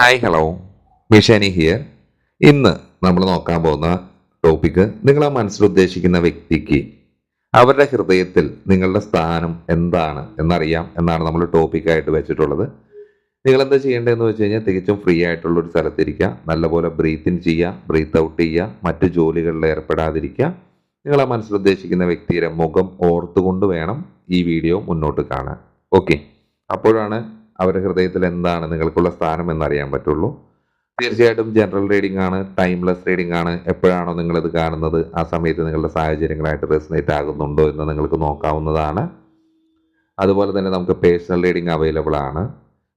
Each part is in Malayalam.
ഹായ് ഹലോ മിഷാനി ഹിയർ ഇന്ന് നമ്മൾ നോക്കാൻ പോകുന്ന ടോപ്പിക്ക് നിങ്ങളെ മനസ്സിൽ ഉദ്ദേശിക്കുന്ന വ്യക്തിക്ക് അവരുടെ ഹൃദയത്തിൽ നിങ്ങളുടെ സ്ഥാനം എന്താണ് എന്നറിയാം എന്നാണ് നമ്മൾ ടോപ്പിക്കായിട്ട് വെച്ചിട്ടുള്ളത്. നിങ്ങൾ എന്താ ചെയ്യേണ്ടതെന്ന് വെച്ച് കഴിഞ്ഞാൽ തികച്ചും ഫ്രീ ആയിട്ടുള്ള ഒരു സ്ഥലത്തിരിക്കുക. നല്ലപോലെ ബ്രീത്ത് ഇൻ ചെയ്യുക ബ്രീത്ത് ഔട്ട് ചെയ്യുക മറ്റ് ജോലികളിൽ ഏർപ്പെടാതിരിക്കുക. നിങ്ങളെ മനസ്സിൽ ഉദ്ദേശിക്കുന്ന വ്യക്തിയുടെ മുഖം ഓർത്തുകൊണ്ട് വേണം ഈ വീഡിയോ മുന്നോട്ട് കാണാൻ. ഓക്കെ അപ്പോഴാണ് അവരുടെ ഹൃദയത്തിൽ എന്താണ് നിങ്ങൾക്കുള്ള സ്ഥാനം എന്നറിയാൻ പറ്റുള്ളൂ. തീർച്ചയായിട്ടും ജനറൽ റീഡിംഗ് ആണ് ടൈംലെസ് റീഡിംഗ് ആണ്. എപ്പോഴാണോ നിങ്ങളിത് കാണുന്നത് ആ സമയത്ത് നിങ്ങളുടെ സാഹചര്യങ്ങളായിട്ട് റെസിനേറ്റ് ആകുന്നുണ്ടോ എന്ന് നിങ്ങൾക്ക് നോക്കാവുന്നതാണ്. അതുപോലെ തന്നെ നമുക്ക് പേഴ്സണൽ റീഡിംഗ് അവൈലബിൾ ആണ്.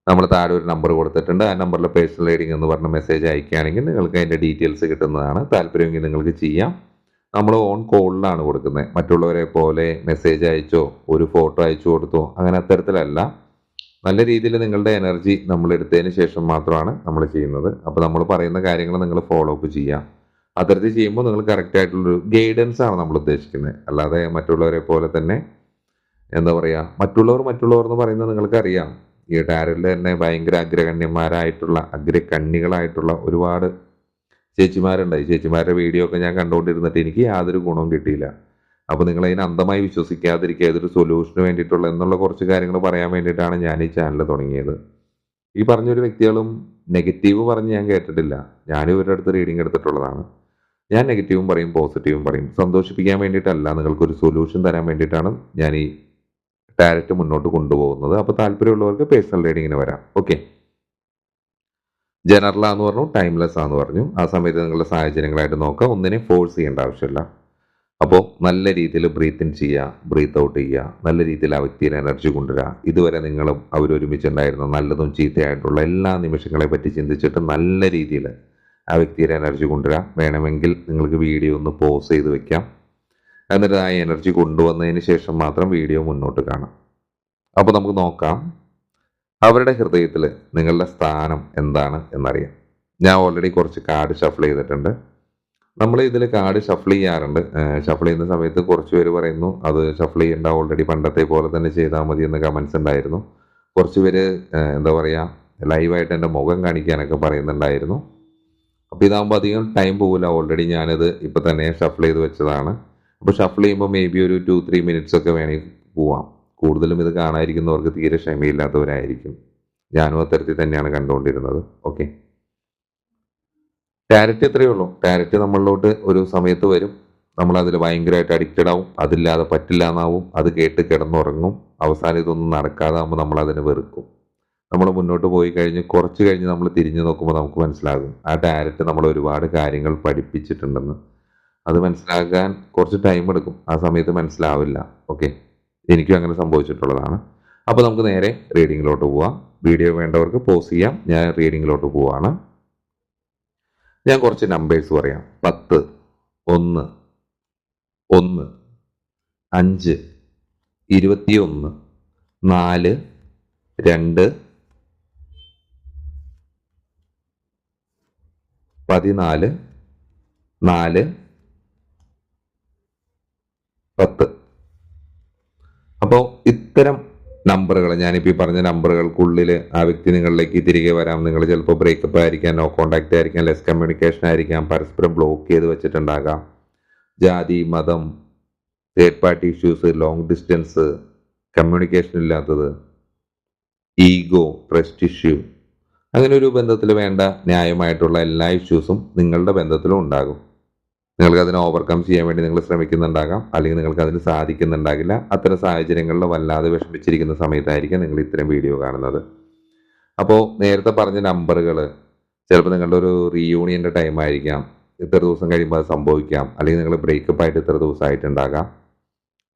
നമ്മൾ താഴെ ഒരു നമ്പർ കൊടുത്തിട്ടുണ്ട്. ആ നമ്പറിൽ പേഴ്സണൽ റീഡിംഗ് എന്ന് പറഞ്ഞ മെസ്സേജ് അയക്കുകയാണെങ്കിൽ നിങ്ങൾക്ക് അതിന്റെ ഡീറ്റെയിൽസ് കിട്ടുന്നതാണ്. താല്പര്യമെങ്കിൽ നിങ്ങൾക്ക് ചെയ്യാം. നമ്മൾ ഓൺ കോളിലാണ് കൊടുക്കുന്നത്. മറ്റുള്ളവരെ പോലെ മെസ്സേജ് അയച്ചോ ഒരു ഫോട്ടോ അയച്ചു കൊടുത്തോ അങ്ങനെ അത്തരത്തിലല്ല. നല്ല രീതിയിൽ നിങ്ങളുടെ എനർജി നമ്മൾ എടുത്തതിന് ശേഷം മാത്രമാണ് നമ്മൾ ചെയ്യുന്നത്. അപ്പോൾ നമ്മൾ പറയുന്ന കാര്യങ്ങൾ നിങ്ങൾ ഫോളോ അപ്പ് ചെയ്യാം. അത്തരത്തിൽ ചെയ്യുമ്പോൾ നിങ്ങൾ കറക്റ്റ് ആയിട്ടുള്ളൊരു ഗൈഡൻസ് ആണ് നമ്മൾ ഉദ്ദേശിക്കുന്നത്. അല്ലാതെ മറ്റുള്ളവരെ പോലെ തന്നെ എന്താ പറയുക മറ്റുള്ളവർ മറ്റുള്ളവർ എന്ന് പറയുന്നത് നിങ്ങൾക്കറിയാം. ഈ ടാരലിൽ തന്നെ ഭയങ്കര അഗ്രഗണ്യന്മാരായിട്ടുള്ള അഗ്രകണ്ണികളായിട്ടുള്ള ഒരുപാട് ചേച്ചിമാരുണ്ടായി ചേച്ചിമാരുടെ വീഡിയോ ഒക്കെ ഞാൻ കണ്ടുകൊണ്ടിരുന്നിട്ട് എനിക്ക് യാതൊരു ഗുണവും കിട്ടിയില്ല. അപ്പോൾ നിങ്ങൾ അതിനെ അന്ധമായി വിശ്വസിക്കാതിരിക്കുക ഇതൊരു സൊല്യൂഷന് വേണ്ടിയിട്ടുള്ള എന്നുള്ള കുറച്ച് കാര്യങ്ങൾ പറയാൻ വേണ്ടിയിട്ടാണ് ഞാൻ ഈ ചാനൽ തുടങ്ങിയത്. ഈ പറഞ്ഞൊരു വ്യക്തികളും നെഗറ്റീവ് പറഞ്ഞ് ഞാൻ കേട്ടിട്ടില്ല. ഞാൻ ഇവരുടെ അടുത്ത് റീഡിംഗ് എടുത്തിട്ടുള്ളതാണ്. ഞാൻ നെഗറ്റീവും പറയും പോസിറ്റീവും പറയും. സന്തോഷിപ്പിക്കാൻ വേണ്ടിയിട്ടല്ല നിങ്ങൾക്കൊരു സൊല്യൂഷൻ തരാൻ വേണ്ടിയിട്ടാണ് ഞാൻ ഈ ഡയറക്റ്റ് മുന്നോട്ട് കൊണ്ടുപോകുന്നത്. അപ്പോൾ താല്പര്യമുള്ളവർക്ക് പേഴ്സണൽ റീഡിങ്ങിന് വരാം. ഓക്കെ ജനറലാന്ന് പറഞ്ഞു ടൈംലെസ് ആന്ന് പറഞ്ഞു. ആ സമയത്ത് നിങ്ങളുടെ സാഹചര്യങ്ങളായിട്ട് നോക്കുക ഒന്നിനെ ഫോഴ്സ് ചെയ്യേണ്ട ആവശ്യമില്ല. അപ്പോൾ നല്ല രീതിയിൽ ബ്രീത്ത് ഇൻ ചെയ്യുക ബ്രീത്ത് ഔട്ട് ചെയ്യുക നല്ല രീതിയിൽ ആ വ്യക്തിയുടെ എനർജി കൊണ്ടുവരിക ഇതുവരെ നിങ്ങളും അവരൊരുമിച്ചുണ്ടായിരുന്ന നല്ലതും ചീത്തയായിട്ടുള്ള എല്ലാ നിമിഷങ്ങളെ പറ്റി ചിന്തിച്ചിട്ട് നല്ല രീതിയിൽ ആ വ്യക്തിയുടെ എനർജി കൊണ്ടുവരിക വേണമെങ്കിൽ നിങ്ങൾക്ക് വീഡിയോ ഒന്ന് പോസ് ചെയ്ത് വെക്കാം. എന്നിട്ട് ആ എനർജി കൊണ്ടുവന്നതിന് ശേഷം മാത്രം വീഡിയോ മുന്നോട്ട് കാണാം. അപ്പോൾ നമുക്ക് നോക്കാം. അവരുടെ ഹൃദയത്തിൽ നിങ്ങളുടെ സ്ഥാനം എന്താണ് എന്നറിയാം. ഞാൻ ഓൾറെഡി കുറച്ച് കാർഡ് ഷഫിൾ ചെയ്തിട്ടുണ്ട്. നമ്മൾ ഇതിൽ കാർഡ് ഷഫിൾ ചെയ്യാറുണ്ട്. ഷഫിൾ ചെയ്യുന്ന സമയത്ത് കുറച്ച് പേര് പറയുന്നു അത് ഷഫിൾ ചെയ്യേണ്ട ഓൾറെഡി പണ്ടത്തെ പോലെ തന്നെ ചെയ്താൽ മതി എന്ന് കമൻസ് ഉണ്ടായിരുന്നു. കുറച്ച് പേര് എന്താ പറയുക ലൈവായിട്ട് എന്റെ മുഖം കാണിക്കാനൊക്കെ പറയുന്നുണ്ടായിരുന്നു. അപ്പോൾ ഇതാകുമ്പോൾ അധികം ടൈം പോകില്ല ഓൾറെഡി ഞാനിത് ഇപ്പോൾ തന്നെ ഷഫിൾ ചെയ്ത് വെച്ചതാണ്. അപ്പോൾ ഷഫിൾ ചെയ്യുമ്പോൾ മേ ബി ഒരു ടു ത്രീ മിനിറ്റ്സ് ഒക്കെ വേണമെങ്കിൽ പോവാം. കൂടുതലും ഇത് കാണാതിരിക്കുന്നവർക്ക് തീരെ ക്ഷമയില്ലാത്തവരായിരിക്കും. ഞാനും അത്തരത്തിൽ തന്നെയാണ് കണ്ടുകൊണ്ടിരുന്നത്. ഓക്കെ ടാരറ്റ് ഇത്രയേ ഉള്ളൂ. ടാരറ്റ് നമ്മളിലോട്ട് ഒരു സമയത്ത് വരും. നമ്മൾ അതിൽ ഭയങ്കരമായിട്ട് അഡിക്റ്റഡ് ആവും. അതില്ലാതെ പറ്റില്ല എന്നാവും. അത് കേട്ട് കിടന്നുറങ്ങും. അവസാനം ഇതൊന്നും നടക്കാതാകുമ്പോൾ നമ്മൾ അതിനെ വെറുക്കും. നമ്മൾ മുന്നോട്ട് പോയി കഴിഞ്ഞ് കുറച്ച് കഴിഞ്ഞ് നമ്മൾ തിരിഞ്ഞു നോക്കുമ്പോൾ നമുക്ക് മനസ്സിലാകും. ആ ടാരറ്റ് നമ്മൾ ഒരുപാട് കാര്യങ്ങൾ പഠിപ്പിച്ചിട്ടുണ്ടെന്ന്. അത് മനസ്സിലാക്കാൻ കുറച്ച് ടൈം എടുക്കും. ആ സമയത്ത് മനസ്സിലാവില്ല. ഓക്കെ എനിക്കും അങ്ങനെ സംഭവിച്ചിട്ടുള്ളതാണ്. അപ്പോൾ നമുക്ക് നേരെ റീഡിങ്ങിലോട്ട് പോവാം. വീഡിയോ വേണ്ടവർക്ക് പോസ് ചെയ്യാം. ഞാൻ റീഡിങ്ങിലോട്ട് പോവാണ്. ഞാൻ കുറച്ച് നമ്പേഴ്സ് പറയാം. പത്ത് ഒന്ന് ഒന്ന് അഞ്ച് ഇരുപത്തിയൊന്ന് നാല് രണ്ട് പതിനാല് നാല് പത്ത്. അപ്പോൾ ഇത്തരം നമ്പറുകൾ. ഞാനിപ്പോൾ ഈ പറഞ്ഞ നമ്പറുകൾക്കുള്ളിൽ ആ വ്യക്തി നിങ്ങളിലേക്ക് തിരികെ വരാം. നിങ്ങൾ ചിലപ്പോൾ ബ്രേക്കപ്പ് ആയിരിക്കാം നോ കോണ്ടാക്ട് ആയിരിക്കാം ലെസ് കമ്മ്യൂണിക്കേഷൻ ആയിരിക്കാം പരസ്പരം ബ്ലോക്ക് ചെയ്ത് വെച്ചിട്ടുണ്ടാകാം. ജാതി മതം third party issues long distance communication ഇല്ലാത്തത് ഈഗോ ട്രസ്റ്റ് ഇഷ്യൂ അങ്ങനെ ഒരു ബന്ധത്തിൽ വേണ്ട ന്യായമായിട്ടുള്ള എല്ലാ ഇഷ്യൂസും നിങ്ങളുടെ ബന്ധത്തിലും ഉണ്ടാകും. നിങ്ങൾക്ക് അതിനെ ഓവർകം ചെയ്യാൻ വേണ്ടി നിങ്ങൾ ശ്രമിക്കുന്നുണ്ടാകാം. അല്ലെങ്കിൽ നിങ്ങൾക്ക് അതിന് സാധിക്കുന്നുണ്ടാകില്ല. അത്തരം സാഹചര്യങ്ങളിൽ വല്ലാതെ വിഷമിച്ചിരിക്കുന്ന സമയത്തായിരിക്കും നിങ്ങൾ ഇത്തരം വീഡിയോ കാണുന്നത്. അപ്പോൾ നേരത്തെ പറഞ്ഞ നമ്പറുകൾ ചിലപ്പോൾ നിങ്ങളുടെ ഒരു റീയൂണിയന്റെ ടൈം ആയിരിക്കാം. ഇത്ര ദിവസം കഴിയുമ്പോൾ അത് സംഭവിക്കാം. അല്ലെങ്കിൽ നിങ്ങൾ ബ്രേക്കപ്പ് ആയിട്ട് ഇത്ര ദിവസമായിട്ടുണ്ടാകാം.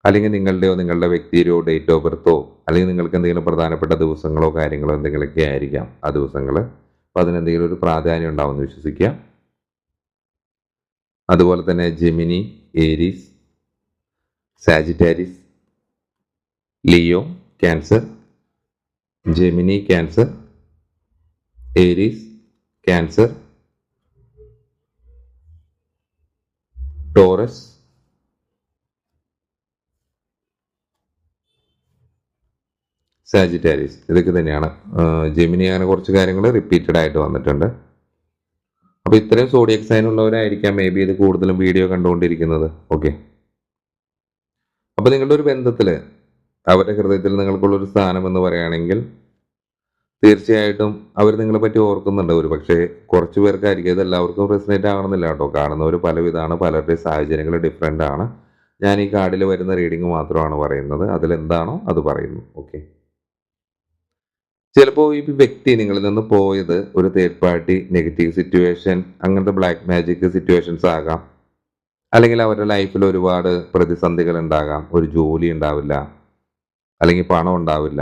അല്ലെങ്കിൽ നിങ്ങളുടെയോ നിങ്ങളുടെ വ്യക്തിയുടെയോ ഡേറ്റ് ഓഫ് ബർത്തോ അല്ലെങ്കിൽ നിങ്ങൾക്ക് എന്തെങ്കിലും പ്രധാനപ്പെട്ട ദിവസങ്ങളോ കാര്യങ്ങളോ എന്തെങ്കിലുമൊക്കെ ആയിരിക്കാം ആ ദിവസങ്ങൾ അപ്പോൾ അതിനെന്തെങ്കിലും ഒരു പ്രാധാന്യം ഉണ്ടാവുമെന്ന് വിശ്വസിക്കുക. അതുപോലെ തന്നെ Gemini Aries Sagittarius Leo Cancer Gemini Cancer Aries Cancer Taurus Sagittarius. ഇതൊക്കെ തന്നെയാണ്. ജെമിനി അങ്ങനെ കുറച്ച് കാര്യങ്ങൾ റിപ്പീറ്റഡ് ആയിട്ട് വന്നിട്ടുണ്ട്. അപ്പോൾ ഇത്രയും സോഡിയക് സൈൻ ഉള്ളവരായിരിക്കാം മേ ബി ഇത് കൂടുതലും വീഡിയോ കണ്ടുകൊണ്ടിരിക്കുന്നത്. ഓക്കെ അപ്പോൾ നിങ്ങളുടെ ഒരു ബന്ധത്തിൽ അവരുടെ ഹൃദയത്തിൽ നിങ്ങൾക്കുള്ള ഒരു സ്ഥാനം എന്ന് പറയുകയാണെങ്കിൽ തീർച്ചയായിട്ടും അവർ നിങ്ങളെ പറ്റി ഓർക്കുന്നുണ്ട് ഒരു പക്ഷേ കുറച്ച് പേർക്കായിരിക്കും ഇത് എല്ലാവർക്കും റെസിനേറ്റ് ആവണമെന്നില്ല കേട്ടോ. കാണുന്നവർ പലവിധമാണ് പലരുടെയും സാഹചര്യങ്ങൾ ഡിഫറെന്റ് ആണ്. ഞാൻ ഈ കാർഡിൽ വരുന്ന റീഡിംഗ് മാത്രമാണ് പറയുന്നത്. അതിലെന്താണോ അത് പറയുന്നു. ഓക്കെ ചിലപ്പോൾ ഈ വ്യക്തി നിങ്ങളിൽ നിന്ന് പോയത് ഒരു തേർഡ് പാർട്ടി നെഗറ്റീവ് സിറ്റുവേഷൻ അങ്ങനത്തെ ബ്ലാക്ക് മാജിക് സിറ്റുവേഷൻസ് ആകാം. അല്ലെങ്കിൽ അവരുടെ ലൈഫിൽ ഒരുപാട് പ്രതിസന്ധികൾ ഉണ്ടാകാം. ഒരു ജോലി ഉണ്ടാവില്ല. അല്ലെങ്കിൽ പണം ഉണ്ടാവില്ല.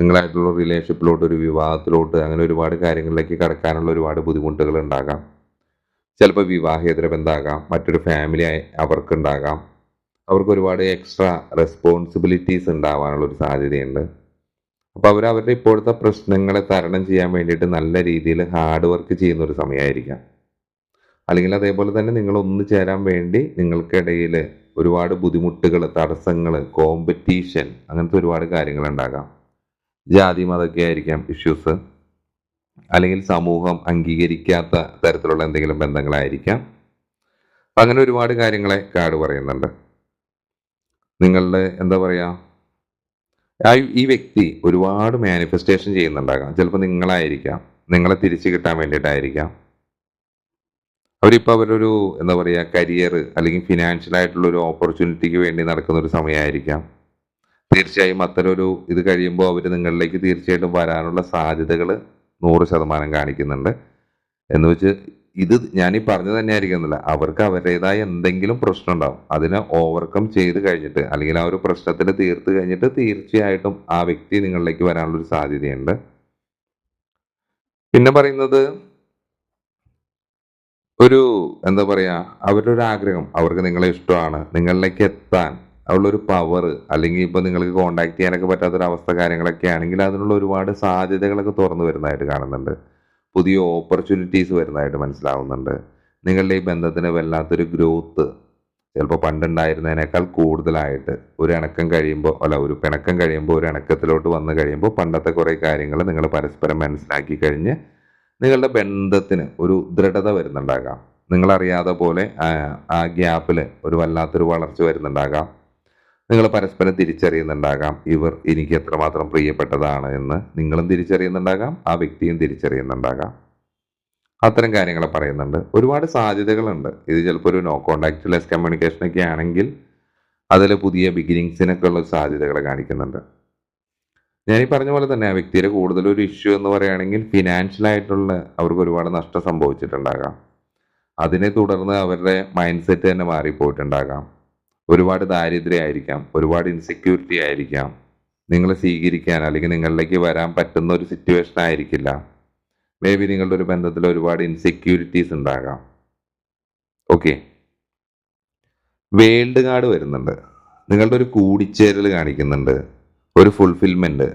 നിങ്ങളായിട്ടുള്ള റിലേഷൻഷിപ്പിലോട്ട് ഒരു വിവാഹത്തിലോട്ട് അങ്ങനെ ഒരുപാട് കാര്യങ്ങളിലേക്ക് കടക്കാനുള്ള ഒരുപാട് ബുദ്ധിമുട്ടുകൾ ഉണ്ടാകാം. ചിലപ്പോൾ വിവാഹേതര ബന്ധമാകാം മറ്റൊരു ഫാമിലി അവർക്കുണ്ടാകാം. അവർക്ക് ഒരുപാട് എക്സ്ട്രാ റെസ്പോൺസിബിലിറ്റീസ് ഉണ്ടാവാനുള്ള ഒരു സാധ്യതയുണ്ട്. അപ്പോൾ അവർ അവരുടെ ഇപ്പോഴത്തെ പ്രശ്നങ്ങളെ തരണം ചെയ്യാൻ വേണ്ടിയിട്ട് നല്ല രീതിയിൽ ഹാർഡ് വർക്ക് ചെയ്യുന്ന ഒരു സമയമായിരിക്കാം. അല്ലെങ്കിൽ അതേപോലെ തന്നെ നിങ്ങൾ ഒന്നു ചേരാൻ വേണ്ടി നിങ്ങൾക്കിടയിൽ ഒരുപാട് ബുദ്ധിമുട്ടുകൾ തടസ്സങ്ങൾ കോമ്പറ്റീഷൻ അങ്ങനത്തെ ഒരുപാട് കാര്യങ്ങൾ ഉണ്ടാകാം. ജാതി മതമൊക്കെ ആയിരിക്കാം ഇഷ്യൂസ് അല്ലെങ്കിൽ സമൂഹം അംഗീകരിക്കാത്ത തരത്തിലുള്ള എന്തെങ്കിലും ബന്ധങ്ങളായിരിക്കാം. അങ്ങനെ ഒരുപാട് കാര്യങ്ങളെ കാർഡ് പറയുന്നുണ്ട്. നിങ്ങളുടെ എന്താ പറയുക ഈ വ്യക്തി ഒരുപാട് മാനിഫെസ്റ്റേഷൻ ചെയ്യുന്നുണ്ടാകാം. ചിലപ്പോൾ നിങ്ങളായിരിക്കാം. നിങ്ങളെ തിരിച്ചു കിട്ടാൻ വേണ്ടിയിട്ടായിരിക്കാം. അവരിപ്പോൾ അവരൊരു എന്താ പറയുക കരിയർ അല്ലെങ്കിൽ ഫിനാൻഷ്യൽ ആയിട്ടുള്ള ഒരു ഓപ്പർച്യൂണിറ്റിക്ക് വേണ്ടി നടക്കുന്ന ഒരു സമയമായിരിക്കാം തീർച്ചയായും അത്തരമൊരു ഇത് കഴിയുമ്പോൾ അവർ നിങ്ങളിലേക്ക് തീർച്ചയായിട്ടും വരാനുള്ള സാധ്യതകൾ നൂറ് ശതമാനം കാണിക്കുന്നുണ്ട്. എന്ന് വെച്ച് ഇത് ഞാൻ പറഞ്ഞു തന്നെ ആയിരിക്കുന്നില്ല അവർക്ക് അവരുടേതായ എന്തെങ്കിലും പ്രശ്നം ഉണ്ടാവും. അതിനെ ഓവർകം ചെയ്ത് കഴിഞ്ഞിട്ട് അല്ലെങ്കിൽ ആ ഒരു പ്രശ്നത്തിന് തീർത്ത് കഴിഞ്ഞിട്ട് തീർച്ചയായിട്ടും ആ വ്യക്തി നിങ്ങളിലേക്ക് വരാനുള്ളൊരു സാധ്യതയുണ്ട്. പിന്നെ പറയുന്നത് ഒരു എന്താ പറയാ അവരുടെ ഒരു ആഗ്രഹം. അവർക്ക് നിങ്ങളെ ഇഷ്ടമാണ്. നിങ്ങളിലേക്ക് എത്താൻ ഉള്ളൊരു പവർ അല്ലെങ്കിൽ ഇപ്പൊ നിങ്ങൾക്ക് കോണ്ടാക്ട് ചെയ്യാനൊക്കെ പറ്റാത്തൊരു അവസ്ഥ കാര്യങ്ങളൊക്കെ ആണെങ്കിൽ അതിനുള്ള ഒരുപാട് സാധ്യതകളൊക്കെ തുറന്നു വരുന്നതായിട്ട് കാണുന്നുണ്ട്. പുതിയ ഓപ്പർച്യൂണിറ്റീസ് വരുന്നതായിട്ട് മനസ്സിലാവുന്നുണ്ട്. നിങ്ങളുടെ ഈ ബന്ധത്തിന് വല്ലാത്തൊരു ഗ്രോത്ത് ചിലപ്പോൾ പണ്ടുണ്ടായിരുന്നതിനേക്കാൾ കൂടുതലായിട്ട് ഒരു ഇണക്കം കഴിയുമ്പോൾ അല്ല ഒരു പിണക്കം കഴിയുമ്പോൾ ഒരു ഇണക്കത്തിലോട്ട് വന്നു കഴിയുമ്പോൾ പണ്ടത്തെ കുറേ കാര്യങ്ങൾ നിങ്ങൾ പരസ്പരം മനസ്സിലാക്കി കഴിഞ്ഞ് നിങ്ങളുടെ ബന്ധത്തിന് ഒരു ദൃഢത വരുന്നുണ്ടാകാം. നിങ്ങളറിയാതെ പോലെ ആ- ഗ്യാപ്പിൽ ഒരു വല്ലാത്തൊരു വളർച്ച വരുന്നുണ്ടാകാം. നിങ്ങൾ പരസ്പരം തിരിച്ചറിയുന്നുണ്ടാകാം. ഇവർ എനിക്ക് എത്രമാത്രം പ്രിയപ്പെട്ടതാണ് എന്ന് നിങ്ങളും തിരിച്ചറിയുന്നുണ്ടാകാം. ആ വ്യക്തിയും തിരിച്ചറിയുന്നുണ്ടാകാം. അത്തരം കാര്യങ്ങൾ പറയുന്നുണ്ട്. ഒരുപാട് സാധ്യതകളുണ്ട്. ഇത് ചിലപ്പോൾ ഒരു നോ കോണ്ടാക്ട് ലെസ് കമ്മ്യൂണിക്കേഷൻ ഒക്കെ ആണെങ്കിൽ അതിൽ പുതിയ ബിഗിനിങ്സിനൊക്കെ ഉള്ള സാധ്യതകൾ കാണിക്കുന്നുണ്ട്. ഞാൻ ഈ പറഞ്ഞ പോലെ തന്നെ ആ വ്യക്തിയുടെ കൂടുതൽ ഒരു ഇഷ്യൂ എന്ന് പറയുകയാണെങ്കിൽ ഫിനാൻഷ്യലായിട്ടുള്ള അവർക്ക് ഒരുപാട് നഷ്ടം സംഭവിച്ചിട്ടുണ്ടാകാം. അതിനെ തുടർന്ന് അവരുടെ മൈൻഡ് സെറ്റ് തന്നെ മാറിപ്പോയിട്ടുണ്ടാകാം. ഒരുപാട് ദാരിദ്ര്യമായിരിക്കാം ഒരുപാട് ഇൻസെക്യൂരിറ്റി ആയിരിക്കാം. നിങ്ങളെ സ്വീകരിക്കാൻ അല്ലെങ്കിൽ നിങ്ങളിലേക്ക് വരാൻ പറ്റുന്ന ഒരു സിറ്റുവേഷൻ ആയിരിക്കില്ല. മേ ബി നിങ്ങളുടെ ഒരു ബന്ധത്തിൽ ഒരുപാട് ഇൻസെക്യൂരിറ്റീസ് ഉണ്ടാകാം. ഓക്കെ വേൾഡ് കാർഡ് വരുന്നുണ്ട്. നിങ്ങളുടെ ഒരു കൂടിച്ചേരൽ കാണിക്കുന്നുണ്ട്. ഒരു ഫുൾഫിൽമെന്റ്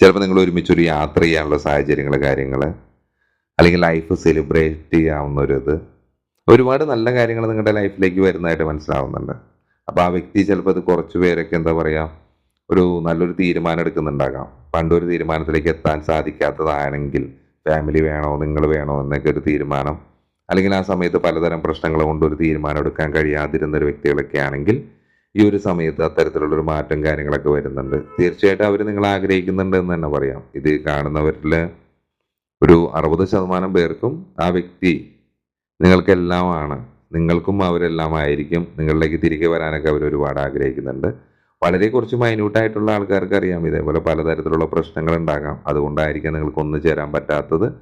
ചിലപ്പോൾ നിങ്ങൾ ഒരുമിച്ച് ഒരു യാത്ര ചെയ്യാനുള്ള സാഹചര്യങ്ങൾ കാര്യങ്ങൾ അല്ലെങ്കിൽ ലൈഫ് സെലിബ്രേറ്റ് ചെയ്യാവുന്ന ഒരു ഇത്. ഒരുപാട് നല്ല കാര്യങ്ങൾ നിങ്ങളുടെ ലൈഫിലേക്ക് വരുന്നതായിട്ട് മനസ്സിലാവുന്നുണ്ട്. അപ്പോൾ ആ വ്യക്തി ചിലപ്പോൾ അത് കുറച്ച് പേരൊക്കെ എന്താ പറയുക ഒരു നല്ലൊരു തീരുമാനം എടുക്കുന്നുണ്ടാകാം. പണ്ടൊരു തീരുമാനത്തിലേക്ക് എത്താൻ സാധിക്കാത്തതാണെങ്കിൽ ഫാമിലി വേണോ നിങ്ങൾ വേണോ എന്നൊക്കെ ഒരു തീരുമാനം. അല്ലെങ്കിൽ ആ സമയത്ത് പലതരം പ്രശ്നങ്ങൾ കൊണ്ട് ഒരു തീരുമാനം എടുക്കാൻ കഴിയാതിരുന്ന ഒരു വ്യക്തികളൊക്കെ ആണെങ്കിൽ ഈ ഒരു സമയത്ത് അത്തരത്തിലുള്ളൊരു മാറ്റം കാര്യങ്ങളൊക്കെ വരുന്നുണ്ട്. തീർച്ചയായിട്ടും അവർ നിങ്ങൾ ആഗ്രഹിക്കുന്നുണ്ട് എന്ന് തന്നെ പറയാം. ഇത് കാണുന്നവരിൽ ഒരു അറുപത് ശതമാനം പേർക്കും ആ വ്യക്തി നിങ്ങൾക്കെല്ലാമാണ് നിങ്ങൾക്കും അവരെല്ലാം ആയിരിക്കും നിങ്ങളിലേക്ക് തിരികെ വരാനൊക്കെ അവർ ഒരുപാട് ആഗ്രഹിക്കുന്നുണ്ട്. വളരെ കുറച്ച് മൈന്യൂട്ടായിട്ടുള്ള ആൾക്കാർക്ക് അറിയാം. ഇതേപോലെ പലതരത്തിലുള്ള പ്രശ്നങ്ങൾ ഉണ്ടാകാം. അതുകൊണ്ടായിരിക്കാം നിങ്ങൾക്ക് ഒന്നു ചേരാൻ പറ്റാത്തത്.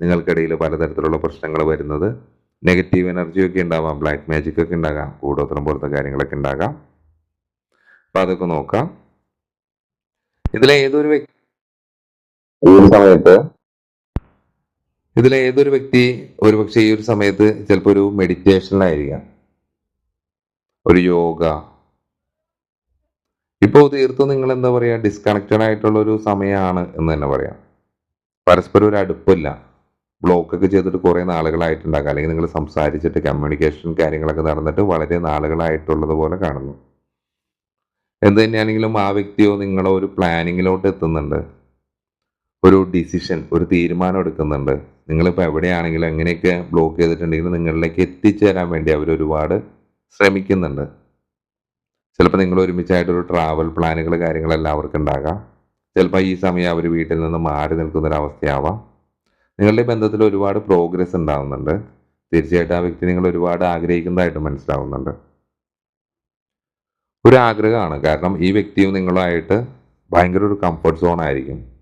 നിങ്ങൾക്കിടയിൽ പലതരത്തിലുള്ള പ്രശ്നങ്ങൾ വരുന്നത്. നെഗറ്റീവ് എനർജിയൊക്കെ ഉണ്ടാവാം. ബ്ലാക്ക് മാജിക് ഒക്കെ ഉണ്ടാകാം. കൂടോത്രം പോലത്തെ കാര്യങ്ങളൊക്കെ ഉണ്ടാകാം. അപ്പൊ അതൊക്കെ നോക്കാം. ഇതിലെ ഏതൊരു വ്യക്തി ഈ സമയത്ത് ഇതിലെ ഏതൊരു വ്യക്തി ഒരുപക്ഷെ ഈ ഒരു സമയത്ത് ചിലപ്പോൾ ഒരു മെഡിറ്റേഷനിലായിരിക്കാം ഒരു യോഗ. ഇപ്പോൾ തീർത്തും നിങ്ങൾ എന്താ പറയുക ഡിസ്കണക്റ്റഡ് ആയിട്ടുള്ള ഒരു സമയമാണ് എന്ന് തന്നെ പറയാം. പരസ്പരം ഒരു അടുപ്പില്ല. ബ്ലോക്ക് ഒക്കെ ചെയ്തിട്ട് കുറേ നാളുകളായിട്ടുണ്ടാകാം. അല്ലെങ്കിൽ നിങ്ങൾ സംസാരിച്ചിട്ട് കമ്മ്യൂണിക്കേഷൻ കാര്യങ്ങളൊക്കെ നടന്നിട്ട് വളരെ നാളുകളായിട്ടുള്ളത് പോലെ കാണുന്നു. എന്ത് തന്നെയാണെങ്കിലും ആ വ്യക്തിയോ നിങ്ങളോ ഒരു പ്ലാനിങ്ങിലോട്ട് എത്തുന്നുണ്ട്. ഒരു ഡിസിഷൻ ഒരു തീരുമാനം എടുക്കുന്നുണ്ട്. നിങ്ങളിപ്പോൾ എവിടെയാണെങ്കിലും എങ്ങനെയൊക്കെ ബ്ലോക്ക് ചെയ്തിട്ടുണ്ടെങ്കിലും നിങ്ങളിലേക്ക് എത്തിച്ചേരാൻ വേണ്ടി അവർ ഒരുപാട് ശ്രമിക്കുന്നുണ്ട്. ചിലപ്പോൾ നിങ്ങൾ ഒരുമിച്ചായിട്ടൊരു ട്രാവൽ പ്ലാനുകൾ കാര്യങ്ങളെല്ലാം അവർക്ക് ഉണ്ടാകാം. ചിലപ്പോൾ ഈ സമയം അവർ വീട്ടിൽ നിന്ന് മാറി നിൽക്കുന്നൊരവസ്ഥയാവാം നിങ്ങളുടെ ബന്ധത്തിൽ ഒരുപാട് പ്രോഗ്രസ് ഉണ്ടാവുന്നുണ്ട്. തീർച്ചയായിട്ടും ആ വ്യക്തി നിങ്ങൾ ഒരുപാട് ആഗ്രഹിക്കുന്നതായിട്ട് മനസ്സിലാവുന്നുണ്ട്. ഒരു ആഗ്രഹമാണ്. കാരണം ഈ വ്യക്തിയും നിങ്ങളുമായിട്ട് ഭയങ്കര ഒരു കംഫർട്ട് സോൺ ആയിരിക്കും.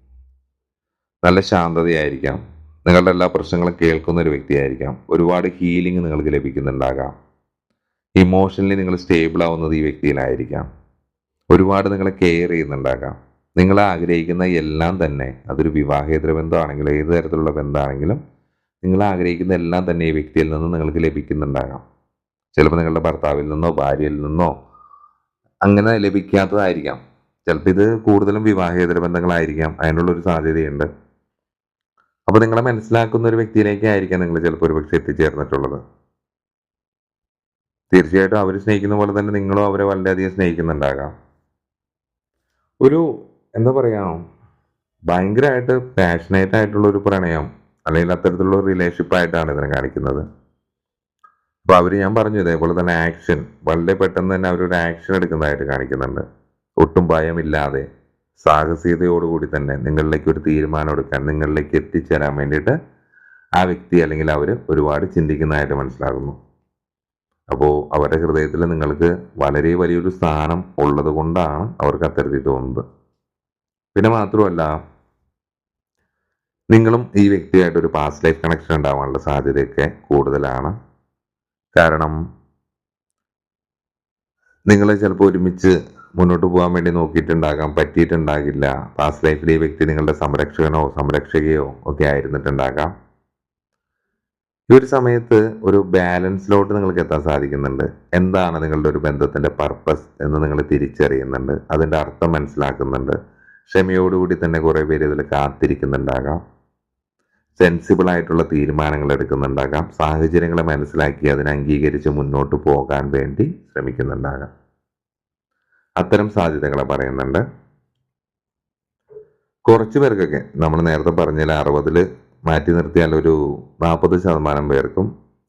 നല്ല ശാന്തതയായിരിക്കാം. നിങ്ങളുടെ എല്ലാ പ്രശ്നങ്ങളും കേൾക്കുന്ന ഒരു വ്യക്തിയായിരിക്കാം. ഒരുപാട് ഹീലിംഗ് നിങ്ങൾക്ക് ലഭിക്കുന്നുണ്ടാകാം. ഇമോഷണലി നിങ്ങൾ സ്റ്റേബിൾ ആവുന്നത് ഈ വ്യക്തിയിലായിരിക്കാം. ഒരുപാട് നിങ്ങളെ കെയർ ചെയ്യുന്നുണ്ടാകാം. നിങ്ങൾ ആഗ്രഹിക്കുന്ന എല്ലാം തന്നെ അതൊരു വിവാഹേതര ബന്ധമാണെങ്കിലും ഏത് തരത്തിലുള്ള ബന്ധമാണെങ്കിലും നിങ്ങൾ ആഗ്രഹിക്കുന്ന എല്ലാം തന്നെ ഈ വ്യക്തിയിൽ നിന്ന് നിങ്ങൾക്ക് ലഭിക്കുന്നുണ്ടാകാം. ചിലപ്പോൾ നിങ്ങളുടെ ഭർത്താവിൽ നിന്നോ ഭാര്യയിൽ നിന്നോ അങ്ങനെ ലഭിക്കാത്തതായിരിക്കാം. ചിലപ്പോൾ ഇത് കൂടുതലും വിവാഹേതര ബന്ധങ്ങളായിരിക്കാം. അതിനുള്ളൊരു സാധ്യതയുണ്ട്. അപ്പോൾ നിങ്ങളെ മനസ്സിലാക്കുന്ന ഒരു വ്യക്തിയിലേക്കായിരിക്കാം നിങ്ങൾ ചിലപ്പോൾ ഒരു പക്ഷേ എത്തിച്ചേർന്നിട്ടുള്ളത്. തീർച്ചയായിട്ടും അവർ സ്നേഹിക്കുന്ന പോലെ തന്നെ നിങ്ങളും അവരെ വളരെയധികം സ്നേഹിക്കുന്നുണ്ടാകാം. ഒരു എന്താ പറയാ ഭയങ്കരമായിട്ട് പാഷനേറ്റ് ആയിട്ടുള്ള ഒരു പ്രണയം അല്ലെങ്കിൽ അത്തരത്തിലുള്ള റിലേഷൻഷിപ്പ് ആയിട്ടാണ് ഇതിനെ കാണിക്കുന്നത്. അപ്പോൾ അവർ ഞാൻ പറഞ്ഞു ഇതേപോലെ തന്നെ ആക്ഷൻ വളരെ പെട്ടെന്ന് തന്നെ അവരൊരു ആക്ഷൻ എടുക്കുന്നതായിട്ട് കാണിക്കുന്നുണ്ട്. ഒട്ടും ഭയമില്ലാതെ. സാഹസികതയോടുകൂടി തന്നെ നിങ്ങളിലേക്ക് ഒരു തീരുമാനം എടുക്കാൻ നിങ്ങളിലേക്ക് എത്തിച്ചേരാൻ വേണ്ടിയിട്ട് ആ വ്യക്തി അല്ലെങ്കിൽ അവർ ഒരുപാട് ചിന്തിക്കുന്നതായിട്ട് മനസ്സിലാകുന്നു. അപ്പോൾ അവരുടെ ഹൃദയത്തിൽ നിങ്ങൾക്ക് വളരെ വലിയൊരു സ്ഥാനം ഉള്ളത് കൊണ്ടാണ് അവർക്ക് അത്തരത്തിൽ തോന്നുന്നത്. പിന്നെ മാത്രമല്ല നിങ്ങളും ഈ വ്യക്തിയായിട്ട് ഒരു പാസ്റ്റ് ലൈഫ് കണക്ഷൻ ഉണ്ടാവാനുള്ള സാധ്യതയൊക്കെ കൂടുതലാണ്. കാരണം നിങ്ങൾ ചിലപ്പോൾ ഒരുമിച്ച് മുന്നോട്ട് പോകാൻ വേണ്ടി നോക്കിയിട്ടുണ്ടാകാം പറ്റിയിട്ടുണ്ടാകില്ല. പാസ്റ്റ് ലൈഫിൽ ഈ വ്യക്തി നിങ്ങളുടെ സംരക്ഷകനോ സംരക്ഷകയോ ഒക്കെ ആയിരുന്നിട്ടുണ്ടാകാം. ഈ ഒരു സമയത്ത് ഒരു ബാലൻസിലോട്ട് നിങ്ങൾക്ക് എത്താൻ സാധിക്കുന്നുണ്ട്. എന്താണ് നിങ്ങളുടെ ഒരു ബന്ധത്തിന്റെ പർപ്പസ് എന്ന് നിങ്ങൾ തിരിച്ചറിയുന്നുണ്ട്. അതിന്റെ അർത്ഥം മനസ്സിലാക്കുന്നുണ്ട്. ക്ഷമയോടുകൂടി തന്നെ കുറേ പേര് ഇതിൽ കാത്തിരിക്കുന്നുണ്ടാകാം. സെൻസിബിൾ ആയിട്ടുള്ള തീരുമാനങ്ങൾ എടുക്കുന്നുണ്ടാകാം. സാഹചര്യങ്ങളെ മനസ്സിലാക്കി അതിനെ അംഗീകരിച്ച് മുന്നോട്ട് പോകാൻ വേണ്ടി ശ്രമിക്കുന്നുണ്ടാകാം. അത്തരം സാധ്യതകളെ പറയുന്നുണ്ട്. കുറച്ച് പേർക്കൊക്കെ നമ്മൾ നേരത്തെ പറഞ്ഞാൽ അറുപതിൽ മാറ്റി നിർത്തിയാൽ ഒരു നാൽപ്പത് ശതമാനം പേർക്കും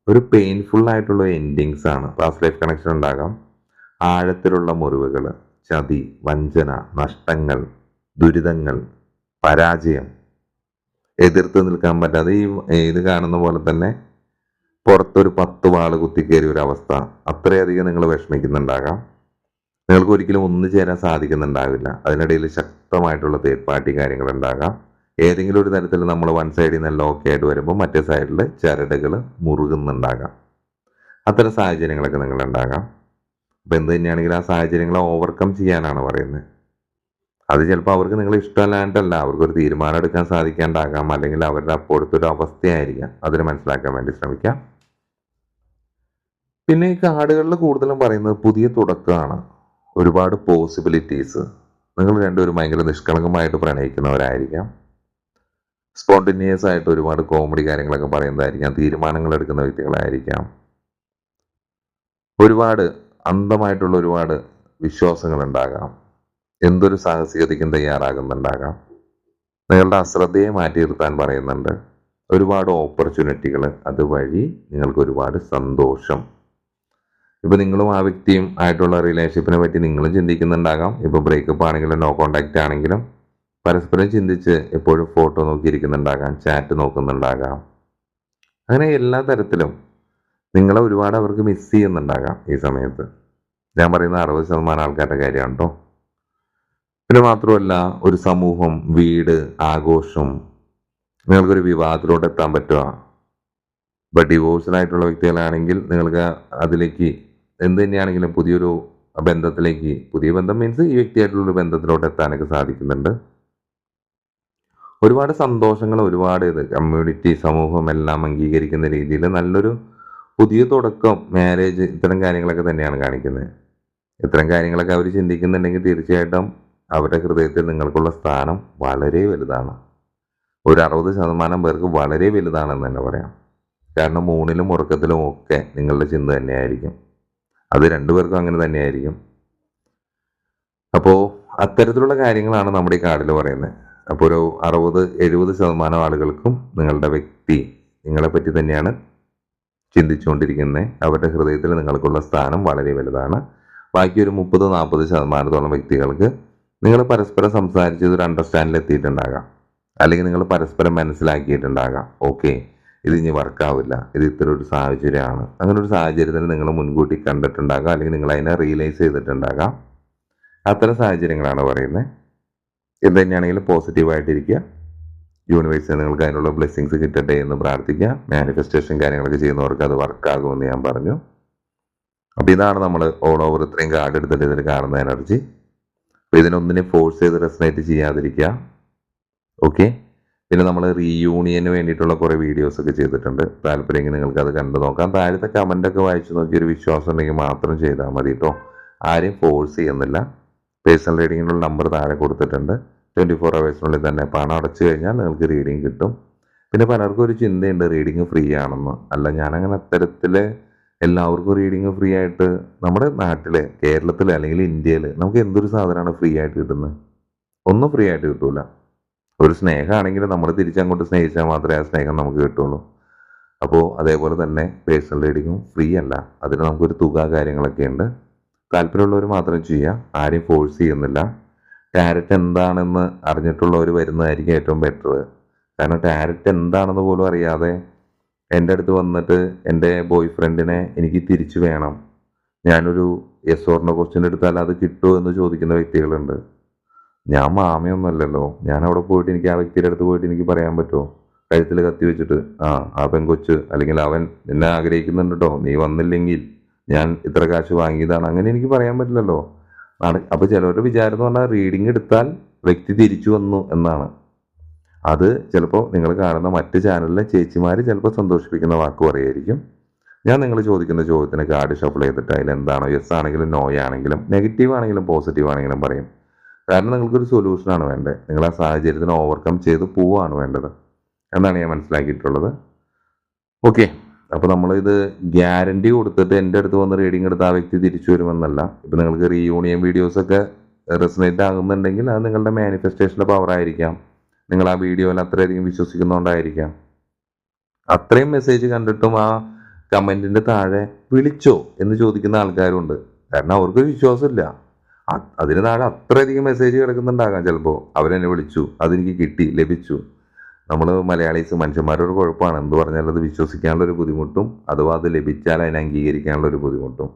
ഒരു പെയിൻഫുൾ ആയിട്ടുള്ള എൻഡിങ്സ് ആണ്. പാസ്റ്റ് ലൈഫ് കണക്ഷൻ ഉണ്ടാകാം. ആഴത്തിലുള്ള മുറിവുകൾ ചതി വഞ്ചന നഷ്ടങ്ങൾ ദുരിതങ്ങൾ പരാജയം എതിർത്ത് നിൽക്കാൻ പറ്റാതെ ഈ ഇത് കാണുന്ന പോലെ തന്നെ പുറത്തൊരു പത്ത് വാൾ കുത്തിക്കേറിയ ഒരു അവസ്ഥ അത്രയധികം നിങ്ങൾ വിഷമിക്കുന്നുണ്ടാകാം. നിങ്ങൾക്ക് ഒരിക്കലും ഒന്നു ചേരാൻ സാധിക്കുന്നുണ്ടാവില്ല. അതിനിടയിൽ ശക്തമായിട്ടുള്ള തേർഡ് പാർട്ടി കാര്യങ്ങൾ ഉണ്ടാകാം ഏതെങ്കിലും ഒരു തരത്തിൽ നമ്മൾ വൺ സൈഡിൽ നിന്ന് ലോക്ക് ആയിട്ട് വരുമ്പോൾ മറ്റേ സൈഡിൽ ചരടുകൾ മുറുകുന്നുണ്ടാകാം. അത്തരം സാഹചര്യങ്ങളൊക്കെ നിങ്ങളുണ്ടാകാം. അപ്പം എന്ത് തന്നെയാണെങ്കിലും ആ സാഹചര്യങ്ങളെ ഓവർകം ചെയ്യാനാണ് പറയുന്നത്. അത് ചിലപ്പോൾ അവർക്ക് നിങ്ങൾ ഇഷ്ടമല്ലാണ്ടല്ല അവർക്കൊരു തീരുമാനം എടുക്കാൻ സാധിക്കാണ്ടാകാം. അല്ലെങ്കിൽ അവരുടെ അപ്പോഴത്തെ ഒരു അവസ്ഥയായിരിക്കാം. അതിന് മനസ്സിലാക്കാൻ വേണ്ടി ശ്രമിക്കാം. പിന്നെ ഈ കാർഡുകളിൽ കൂടുതലും പറയുന്നത് പുതിയ തുടക്കമാണ്. ഒരുപാട് പോസിബിലിറ്റീസ് നിങ്ങൾ രണ്ടുപേരും ഭയങ്കര നിഷ്കളങ്കമായിട്ട് പ്രണയിക്കുന്നവരായിരിക്കാം. സ്പോണ്ടിന്യൂസ് ആയിട്ട് ഒരുപാട് കോമഡി കാര്യങ്ങളൊക്കെ പറയുന്നതായിരിക്കാം. തീരുമാനങ്ങൾ എടുക്കുന്ന വ്യക്തികളായിരിക്കാം. ഒരുപാട് അന്ധമായിട്ടുള്ള ഒരുപാട് വിശ്വാസങ്ങൾ ഉണ്ടാകാം. എന്തൊരു സാഹസികതയ്ക്കും തയ്യാറാകുന്നുണ്ടാകാം. നിങ്ങളുടെ അശ്രദ്ധയെ മാറ്റി നിർത്താൻ പറയുന്നുണ്ട്. ഒരുപാട് ഓപ്പർച്യൂണിറ്റികൾ അതുവഴി നിങ്ങൾക്ക് ഒരുപാട് സന്തോഷം ഇപ്പൊ നിങ്ങളും ആ വ്യക്തിയും ആയിട്ടുള്ള റിലേഷൻഷിപ്പിനെ പറ്റി നിങ്ങളും ചിന്തിക്കുന്നുണ്ടാകാം. ഇപ്പൊ ബ്രേക്കപ്പ് ആണെങ്കിലും നോ കോണ്ടാക്റ്റ് ആണെങ്കിലും പരസ്പരം ചിന്തിച്ച് എപ്പോഴും ഫോട്ടോ നോക്കിയിരിക്കുന്നുണ്ടാകാം ചാറ്റ് നോക്കുന്നുണ്ടാകാം. അങ്ങനെ എല്ലാ തരത്തിലും നിങ്ങളെ ഒരുപാട് അവർക്ക് മിസ് ചെയ്യുന്നുണ്ടാകാം ഈ സമയത്ത്. ഞാൻ പറയുന്ന അറുപത് ശതമാനം ആൾക്കാരുടെ കാര്യമാണ് കേട്ടോ പിന്നെ മാത്രമല്ല ഒരു സമൂഹം വീട് ആഘോഷം നിങ്ങൾക്കൊരു വിവാഹത്തിലോട്ട് എത്താൻ പറ്റുക. ഇപ്പം ഡിവോഴ്സ്ഡായിട്ടുള്ള വ്യക്തികളാണെങ്കിൽ നിങ്ങൾക്ക് അതിലേക്ക് എന്ത് തന്നെയാണെങ്കിലും പുതിയൊരു ബന്ധത്തിലേക്ക് പുതിയ ബന്ധം മീൻസ് ഈ വ്യക്തിയായിട്ടുള്ളൊരു ബന്ധത്തിലോട്ട് എത്താനൊക്കെ സാധിക്കുന്നുണ്ട്. ഒരുപാട് സന്തോഷങ്ങൾ ഒരുപാട് ഇത് കമ്മ്യൂണിറ്റി സമൂഹം എല്ലാം അംഗീകരിക്കുന്ന രീതിയിൽ നല്ലൊരു പുതിയ തുടക്കം മാരേജ് ഇത്തരം കാര്യങ്ങളൊക്കെ തന്നെയാണ് കാണിക്കുന്നത്. ഇത്തരം കാര്യങ്ങളൊക്കെ അവർ ചിന്തിക്കുന്നുണ്ടെങ്കിൽ തീർച്ചയായിട്ടും അവരുടെ ഹൃദയത്തിൽ നിങ്ങൾക്കുള്ള സ്ഥാനം വളരെ വലുതാണ്. ഒരു അറുപത് ശതമാനം പേർക്ക് വളരെ വലുതാണെന്ന് തന്നെ പറയാം. കാരണം മൂണിലും ഉറക്കത്തിലും ഒക്കെ നിങ്ങളുടെ ചിന്ത തന്നെയായിരിക്കും. അത് രണ്ടുപേർക്കും അങ്ങനെ തന്നെയായിരിക്കും. അപ്പോൾ അത്തരത്തിലുള്ള കാര്യങ്ങളാണ് നമ്മുടെ ഈ കാർഡിൽ പറയുന്നത്. അപ്പോൾ ഒരു അറുപത് എഴുപത് ശതമാനം ആളുകൾക്കും നിങ്ങളുടെ വ്യക്തി നിങ്ങളെ പറ്റി തന്നെയാണ് ചിന്തിച്ചുകൊണ്ടിരിക്കുന്നത്. അവരുടെ ഹൃദയത്തിൽ നിങ്ങൾക്കുള്ള സ്ഥാനം വളരെ വലുതാണ്. ബാക്കി ഒരു മുപ്പത് നാൽപ്പത് ശതമാനത്തോളം വ്യക്തികൾക്ക് നിങ്ങൾ പരസ്പരം സംസാരിച്ചത് ഒരു അണ്ടർസ്റ്റാൻഡിൽ എത്തിയിട്ടുണ്ടാകാം. അല്ലെങ്കിൽ നിങ്ങൾ പരസ്പരം മനസ്സിലാക്കിയിട്ടുണ്ടാകാം. ഓക്കെ ഇത് ഇനി വർക്കാവില്ല. ഇത് ഇത്ര ഒരു സാഹചര്യമാണ്. അങ്ങനെ ഒരു സാഹചര്യത്തിൽ നിങ്ങൾ മുൻകൂട്ടി കണ്ടിട്ടുണ്ടാകാം അല്ലെങ്കിൽ നിങ്ങൾ അതിനെ റിയലൈസ് ചെയ്തിട്ടുണ്ടാകാം. അത്തരം സാഹചര്യങ്ങളാണ് പറയുന്നത് എന്ത് തന്നെയാണെങ്കിലും പോസിറ്റീവായിട്ടിരിക്കുക യൂണിവേഴ്സിൽ നിങ്ങൾക്ക് അതിനുള്ള ബ്ലെസ്സിങ്സ് കിട്ടട്ടെ എന്ന് പ്രാർത്ഥിക്കുക. മാനിഫെസ്റ്റേഷൻ കാര്യങ്ങളൊക്കെ ചെയ്യുന്നവർക്ക് അത് വർക്കാകുമെന്ന് ഞാൻ പറഞ്ഞു. അപ്പോൾ ഇതാണ് നമ്മൾ ഓൾ ഓവർ ഇത്രയും കാർഡ് എടുത്തിട്ട് ഇതിൽ കാണുന്ന എനർജി അപ്പോൾ ഇതിനൊന്നിനെ ഫോഴ്സ് ചെയ്ത് റെസനേറ്റ് ചെയ്യാതിരിക്കുക. ഓക്കെ പിന്നെ നമ്മൾ റീയൂണിയന് വേണ്ടിയിട്ടുള്ള കുറേ വീഡിയോസ് ഒക്കെ ചെയ്തിട്ടുണ്ട്. താല്പര്യമെങ്കിൽ നിങ്ങൾക്ക് അത് കണ്ടു നോക്കാം. താഴത്തെ കമന്റ് ഒക്കെ വായിച്ചു നോക്കി ഒരു വിശ്വാസം ഉണ്ടെങ്കിൽ മാത്രം ചെയ്താൽ മതി കേട്ടോ ആരെയും ഫോഴ്സ് ചെയ്യുന്നില്ല. പേഴ്സണൽ റീഡിങ്ങിനുള്ള നമ്പർ താഴെ കൊടുത്തിട്ടുണ്ട്. ട്വന്റി ഫോർ അവേഴ്സിനുള്ളിൽ തന്നെ പണം അടച്ചു കഴിഞ്ഞാൽ നിങ്ങൾക്ക് റീഡിങ് കിട്ടും. പിന്നെ പലർക്കും ഒരു ചിന്തയുണ്ട് റീഡിങ് ഫ്രീ ആണെന്ന്. അല്ല ഞാനങ്ങനെ അത്തരത്തിൽ എല്ലാവർക്കും റീഡിങ് ഫ്രീ ആയിട്ട് നമ്മുടെ നാട്ടിൽ കേരളത്തിൽ അല്ലെങ്കിൽ ഇന്ത്യയിൽ നമുക്ക് എന്തൊരു സാധനമാണ് ഫ്രീ ആയിട്ട് കിട്ടുന്നത്? ഒന്നും ഫ്രീ ആയിട്ട് കിട്ടൂല. ഒരു സ്നേഹമാണെങ്കിൽ നമ്മൾ തിരിച്ചങ്ങോട്ട് സ്നേഹിച്ചാൽ മാത്രമേ ആ സ്നേഹം നമുക്ക് കിട്ടുള്ളൂ. അപ്പോൾ അതേപോലെ തന്നെ പേഴ്സണൽ റീഡിങ്ങും ഫ്രീ അല്ല. അതിന് നമുക്കൊരു തുക കാര്യങ്ങളൊക്കെ ഉണ്ട്. താല്പര്യമുള്ളവർ മാത്രം ചെയ്യാം ആരെയും ഫോഴ്സ് ചെയ്യുന്നില്ല. ടാരറ്റ് എന്താണെന്ന് അറിഞ്ഞിട്ടുള്ളവർ വരുന്നതായിരിക്കും ഏറ്റവും ബെറ്റർ കാരണം ടാരറ്റ് എന്താണെന്ന് പോലും അറിയാതെ എന്റെ അടുത്ത് വന്നിട്ട് എന്റെ ബോയ് ഫ്രണ്ടിനെ എനിക്ക് തിരിച്ചു വേണം. ഞാനൊരു എസ് ഓർണ ക്വസ്റ്റ്യൻ എടുത്താൽ അത് കിട്ടുമോ എന്ന് ചോദിക്കുന്ന വ്യക്തികളുണ്ട്. ഞാൻ മാമയൊന്നുമല്ലല്ലോ. ഞാൻ അവിടെ പോയിട്ട് എനിക്ക് ആ വ്യക്തിയുടെ അടുത്ത് പോയിട്ട് എനിക്ക് പറയാൻ പറ്റുമോ? കഴുത്തിൽ കത്തി വെച്ചിട്ട് ആ ആ പെൺകൊച്ച് അല്ലെങ്കിൽ അവൻ എന്നെ ആഗ്രഹിക്കുന്നുണ്ട്? കേട്ടോ നീ വന്നില്ലെങ്കിൽ ഞാൻ ഇത്ര കാശ് വാങ്ങിയതാണ്. അങ്ങനെ എനിക്ക് പറയാൻ പറ്റില്ലല്ലോ. അപ്പോൾ ചിലവരുടെ വിചാരം എന്ന് പറഞ്ഞാൽ റീഡിങ് എടുത്താൽ വ്യക്തി തിരിച്ചു വന്നു എന്നാണ്. അത് ചിലപ്പോൾ നിങ്ങൾ കാണുന്ന മറ്റ് ചാനലിലെ ചേച്ചിമാർ ചിലപ്പോൾ സന്തോഷിപ്പിക്കുന്ന വാക്ക് പറയായിരിക്കും. ഞാൻ നിങ്ങൾ ചോദിക്കുന്ന ചോദ്യത്തിന് കാർഡ് ഷഫിൾ ചെയ്തിട്ട് അതിൽ എന്താണോ യെസ് ആണെങ്കിലും നോ ആണെങ്കിലും നെഗറ്റീവ് ആണെങ്കിലും പോസിറ്റീവ് ആണെങ്കിലും പറയും. കാരണം നിങ്ങൾക്കൊരു സൊല്യൂഷനാണ് വേണ്ടത് നിങ്ങൾ ആ സാഹചര്യത്തിന് ഓവർകം ചെയ്ത് പോവുകയാണ് വേണ്ടത്. എന്നാണ് ഞാൻ മനസ്സിലാക്കിയിട്ടുള്ളത്. ഓക്കെ അപ്പോൾ നമ്മളിത് ഗ്യാരണ്ടി കൊടുത്തിട്ട് എന്റെ അടുത്ത് വന്ന് റീഡിംഗ് എടുത്ത് ആ വ്യക്തി തിരിച്ചു വരുമെന്നല്ല. ഇപ്പം നിങ്ങൾക്ക് റീയൂണിയൻ വീഡിയോസൊക്കെ റെസനേറ്റ് ആകുന്നുണ്ടെങ്കിൽ അത് നിങ്ങളുടെ മാനിഫെസ്റ്റേഷന്റെ പവർ ആയിരിക്കാം. നിങ്ങൾ ആ വീഡിയോയിൽ അത്രയധികം വിശ്വസിക്കുന്നതുകൊണ്ടായിരിക്കാം അത്രയും മെസ്സേജ് കണ്ടിട്ടും ആ കമന്റിന്റെ താഴെ വിളിച്ചോ എന്ന് ചോദിക്കുന്ന ആൾക്കാരുണ്ട്. കാരണം അവർക്ക് വിശ്വാസമില്ല. അതിന് താഴെ അത്രയധികം മെസ്സേജ് കിടക്കുന്നുണ്ടാകാം ചിലപ്പോൾ അവരെന്നെ വിളിച്ചു അതെനിക്ക് കിട്ടി ലഭിച്ചു. നമ്മൾ മലയാളീസ് മനുഷ്യന്മാരോട് കുഴപ്പമാണ്. എന്ത് പറഞ്ഞാലും അത് വിശ്വസിക്കാനുള്ള ഒരു ബുദ്ധിമുട്ടും അഥവാ അത് ലഭിച്ചാൽ അതിനെ അംഗീകരിക്കാനുള്ള ഒരു ബുദ്ധിമുട്ടും.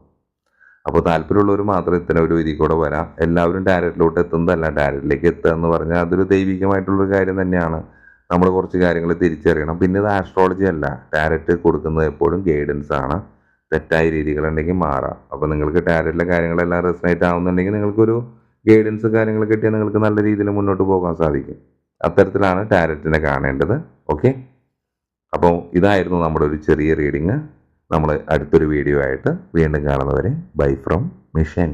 അപ്പോൾ താല്പര്യമുള്ളവർ മാത്രം ഇത്തരം ഒരു വിധി കൂടെ വരാം. എല്ലാവരും ടാരറ്റിലോട്ട് എത്തുന്നതല്ല. ടാരറ്റിലേക്ക് എത്തുക എന്ന് പറഞ്ഞാൽ അതൊരു ദൈവികമായിട്ടുള്ളൊരു കാര്യം തന്നെയാണ്. നമ്മൾ കുറച്ച് കാര്യങ്ങൾ തിരിച്ചറിയണം. പിന്നെ ഇത് ആസ്ട്രോളജി അല്ല. ടാരറ്റ് കൊടുക്കുന്നത് എപ്പോഴും ഗൈഡൻസ് ആണ്. തെറ്റായ രീതികളുണ്ടെങ്കിൽ മാറാം. അപ്പോൾ നിങ്ങൾക്ക് ടാരറ്റിലെ കാര്യങ്ങളെല്ലാം റെസനേറ്റ് ആവുന്നുണ്ടെങ്കിൽ നിങ്ങൾക്കൊരു ഗൈഡൻസ് കാര്യങ്ങൾ കിട്ടിയാൽ നിങ്ങൾക്ക് നല്ല രീതിയിൽ മുന്നോട്ട് പോകാൻ സാധിക്കും. അത്തരത്തിലാണ് ടാരറ്റിനെ കാണേണ്ടത്. ഓക്കെ? അപ്പോൾ ഇതായിരുന്നു നമ്മുടെ ഒരു ചെറിയ റീഡിങ്. നമ്മൾ അടുത്തൊരു വീഡിയോ ആയിട്ട് വീണ്ടും കാണുന്നവരെ ബൈ ഫ്രം മിഷൻ.